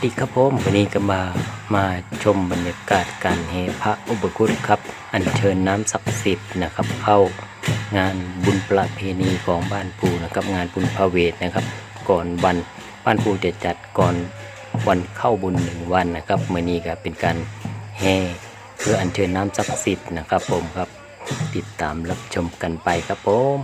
วัสดีครับผมวันนี้ก็มามาชมบรรยากาศการเฮพระอุปคุตครับ อัญเชิญน้ำศักดิ์สิทธิ์นะครับ เข้างานบุญประเพณีของบ้านปูนะครับ งานบุญพระเวทนะครับ ก่อนวันบ้านปูจะจัดก่อนวันเข้าบุญหนึ่งวันนะครับเมื่อนี้ก็เป็นการแห่เพื่ออัญเชิญน้ำศักดิ์สิทธิ์นะครับผมครับ ติดตามรับชมกันไปครับผม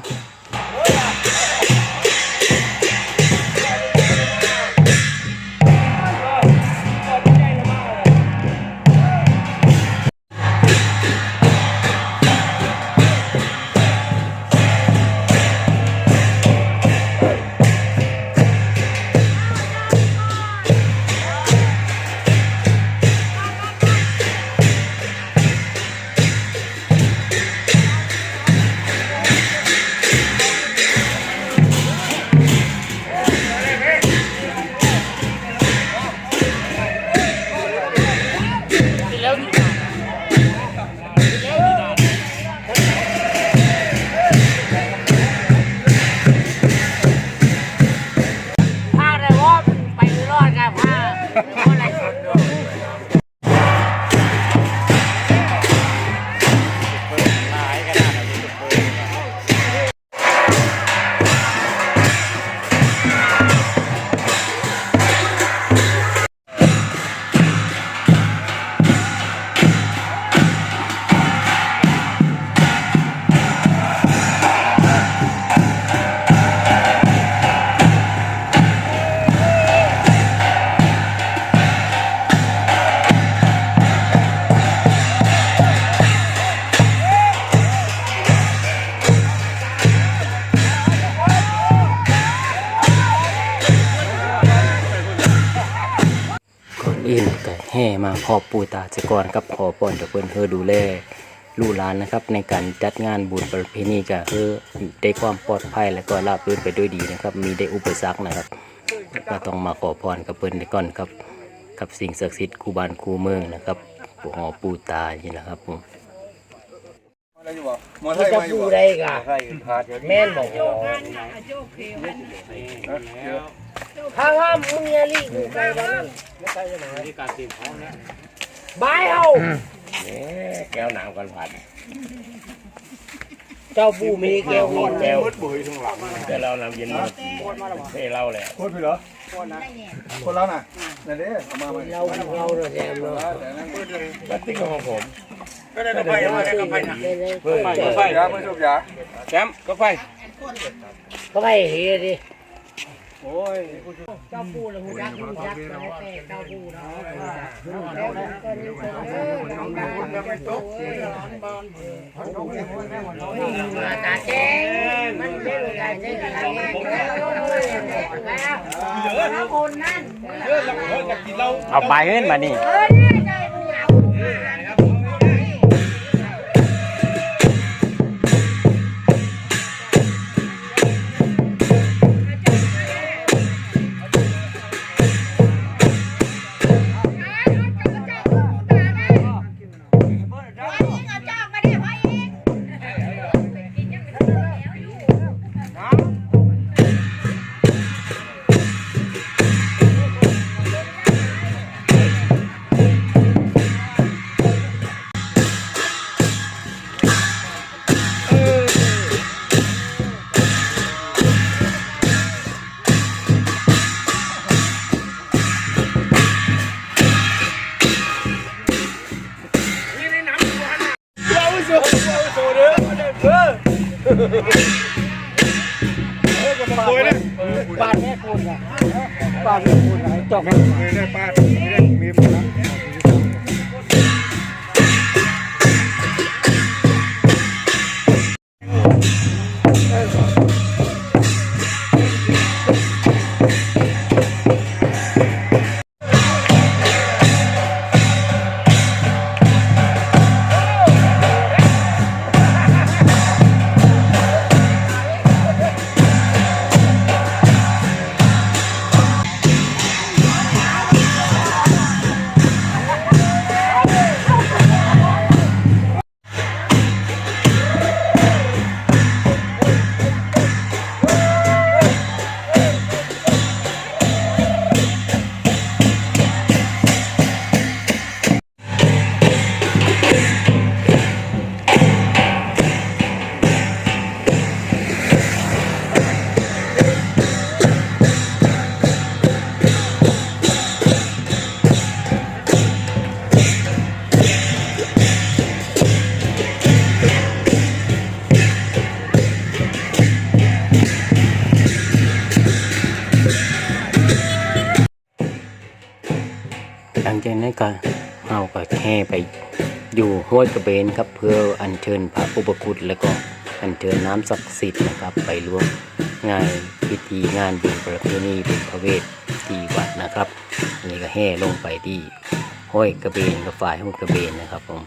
ขอปู่ตาเจก่อนครับขอพรจากเพื่อนเธอดูแลลูกหลานนะครับ ในการจัดงานบุญประเพณีก็คือได้ความปลอดภัยและก็ราบรื่นไปด้วยดีนะครับ มีได้อุปสรรคนะครับ ก็ต้องมาขอพรกับเพื่อนก่อนครับ กับสิ่งศักดิ์สิทธิ์คูบานคูเมืองนะครับหอปู่ตานี่นะครับผม อะไรอยู่บ่มอไซที่ค์จะมาอยู่พูบ่ดได้กะ ใช่ขาดเดี๋ยวนี้แม่นบอกข้างห้ามมึงอย่าลีกอยู่ไกลบ้านบายเฮาแก้วหนาวกันผัดเจ้าปู่มีแก้ววินแล้วแต่เรานำเย็นมาให้เราแหละโคตรพี่เหรอคนเราน่ะนั่นเด้เอามามาเราเราเราแซมเราแต่นั่นมืดเลยบัตติ้งของผม ก็ได้กาแฟมาได้กาแฟนะเฮ้ยกาแฟยาไม่ชอบยาแชมป์ก็ไฟก็ไปเฮียดิโอ้ยเจ้าปู่ละหูจักหูจักแต่เจ้าปู่เนาะมาตาแจ้งมันไม่รู้การแจ้งอะไรแล้วคนนั่นเอาไปเห็นมานี่ ก็เฮาก็แค่ไปอยู่ห้วยกระเบนครับ เพื่ออัญเชิญพระอุปคุตแล้วก็อัญเชิญน้ำศักดิ์สิทธิ์นะครับ ไปร่วมงานพิธีงานบุญประเพณีบุญพระเวทที่วัดนะครับนี่ก็แห่ลงไปที่ห้วยกระเบนกับฝ่ายห้วยกระเบนนะครับผม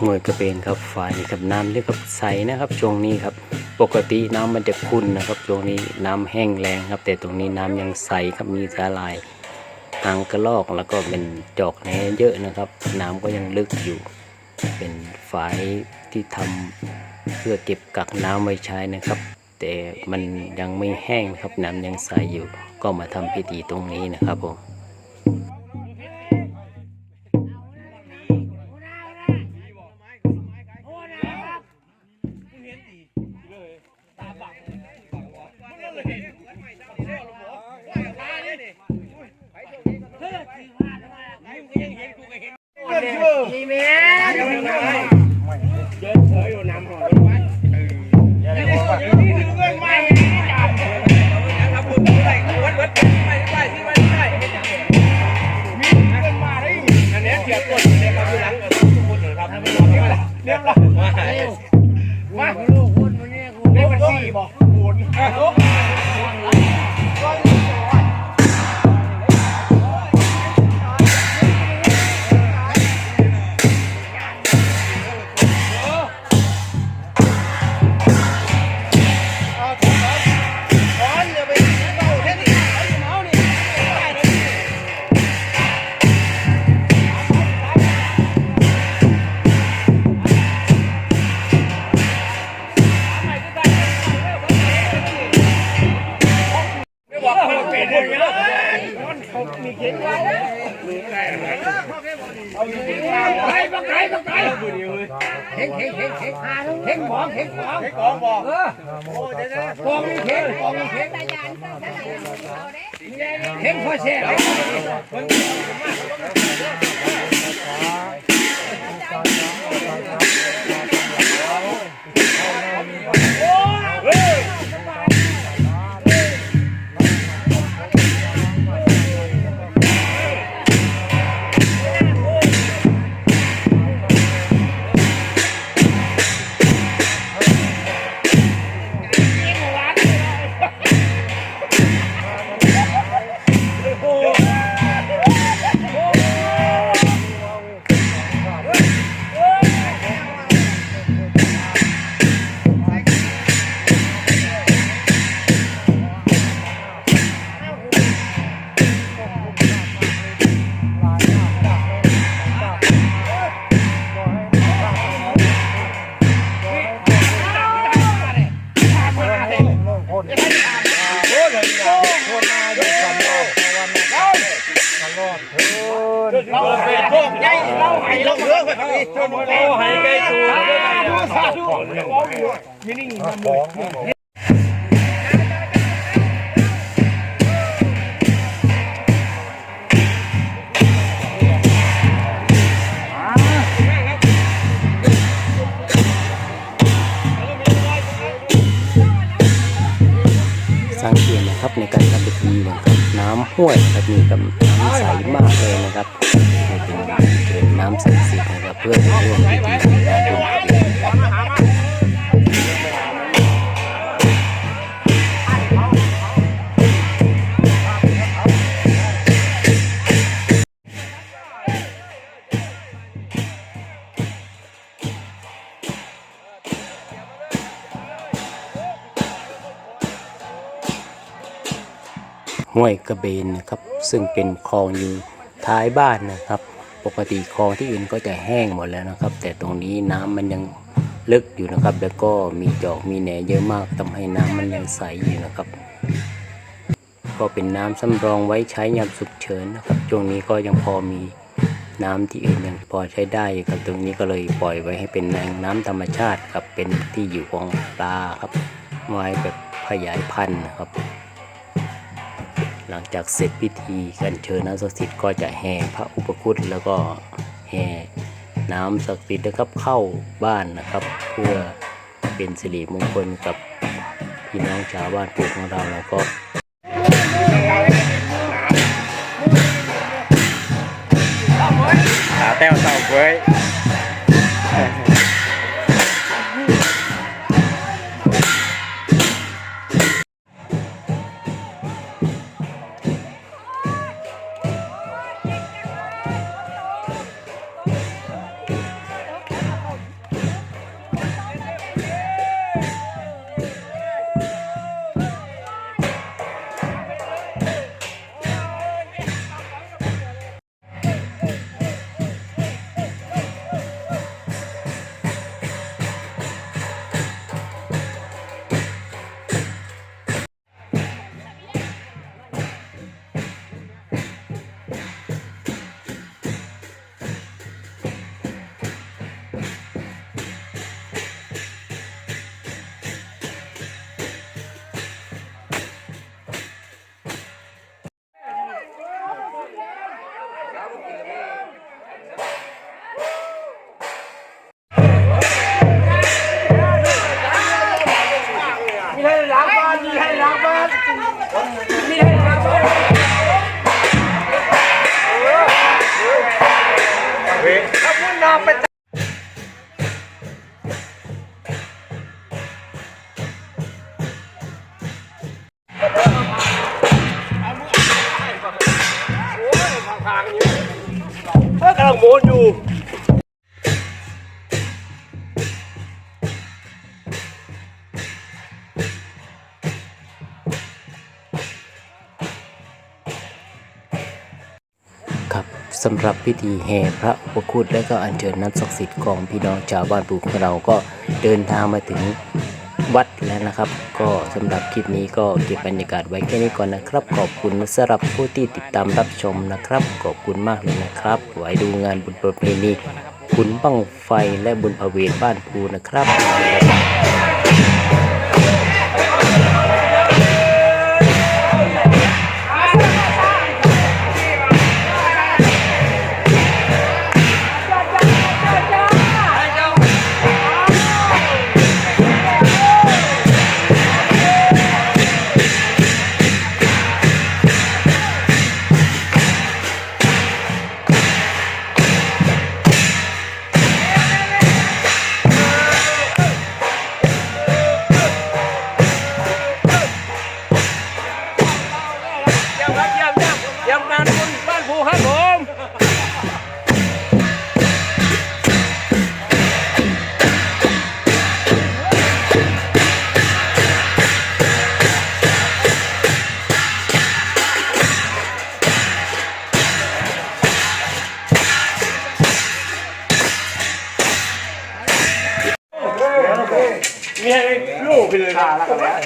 ห้วยกระเบนครับฝ่ายนี่ครับน้ำเรียกว่าใสนะครับช่วงนี้ครับปกติน้ำมันจะขุ่นนะครับช่วงนี้น้ำแห้งแรงครับ แต่ตรงนี้น้ำยังใสครับมีสาลายหางกระลอกแล้วก็เป็นจอกแหนเยอะนะครับ น้ำก็ยังลึกอยู่ เป็นฝายที่ทำเพื่อเก็บกักน้ำไว้ใช้นะครับ แต่มันยังไม่แห้งนะครับน้ำยังใสอยู่ ก็มาทำพิธีตรงนี้นะครับผม เห็นเห็นพ่อแช่ เราเป็นพวกใหญ่เราไห้เราเลือกแบบนี้โอ้ไห้ไก่จูดูสาธุมินิ่งมันเลย ห้วยครับมีกับน้ำใสมากเลยนะครับเป็นน้ำศักดิ์สิทธิ์นะครับเพื่อร่วมพิธี ห้วยกระเบนนะครับ ซึ่งเป็นคลองอยู่ท้ายบ้านนะครับ ปกติคลองที่อื่นก็จะแห้งหมดแล้วนะครับ แต่ตรงนี้น้ำมันยังลึกอยู่นะครับ แล้วก็มีจอกมีแหนเยอะมากทำให้น้ำมันยังใสอยู่นะครับ ก็เป็นน้ำสำรองไว้ใช้ยามฉุกเฉินนะครับช่วงนี้ก็ยังพอมีน้ำที่อื่นยังพอใช้ได้ครับตรงนี้ก็เลยปล่อยไว้ให้เป็นแหล่งน้ำธรรมชาติครับเป็นที่อยู่ของปลาครับไว้แบบขยายพันธุ์นะครับ หลังจากเสร็จพิธีกันเชิญน้ำศักดิ์สิทธิ์ก็จะแห่พระอุปคุตแล้วก็แห่น้ำศักดิ์สิทธิ์นะครับเข้าบ้านนะครับ เพื่อเป็นสิริมงคลกับพี่น้องชาวบ้านปลูกของเราแล้วก็ขาแต้วเต่าเฟ้ย นอยู่ครับสำหรับพิธีแห่พระอุปคุตและก็อัญเชิญน้ำศักดิ์สิทธิ์ของพี่น้องชาวบ้านปูของเราก็เดินทางมาถึง วัดแล้วนะครับ ก็สำหรับคลิปนี้ก็เก็บบรรยากาศไว้แค่นี้ก่อนนะครับ ขอบคุณสำหรับผู้ที่ติดตามรับชมนะครับ ขอบคุณมากเลยนะครับ ไว้ดูงานบุญประเพณีบุญบั้งไฟและบุญพระเวทบ้านภูนะครับ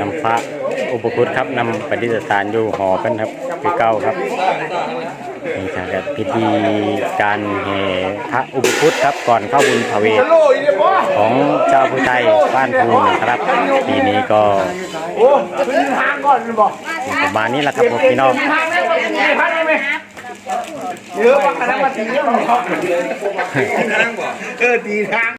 นำพระอุปคุตครับนำปฏิสถานอยู่หอกันครับคือเก้าครับนี่ครับพิธีการแห่พระอุปคุตครับก่อนเข้าบุญพระเวทของเจ้าผู้ไทยบ้านภูนะครับปีนี้ก็โอ้ทางก่อนบอประมาณนี้แหละครับผมพี่น้อง เยอะว่าคณะมาตีเรื่องเนาะเออตีทาง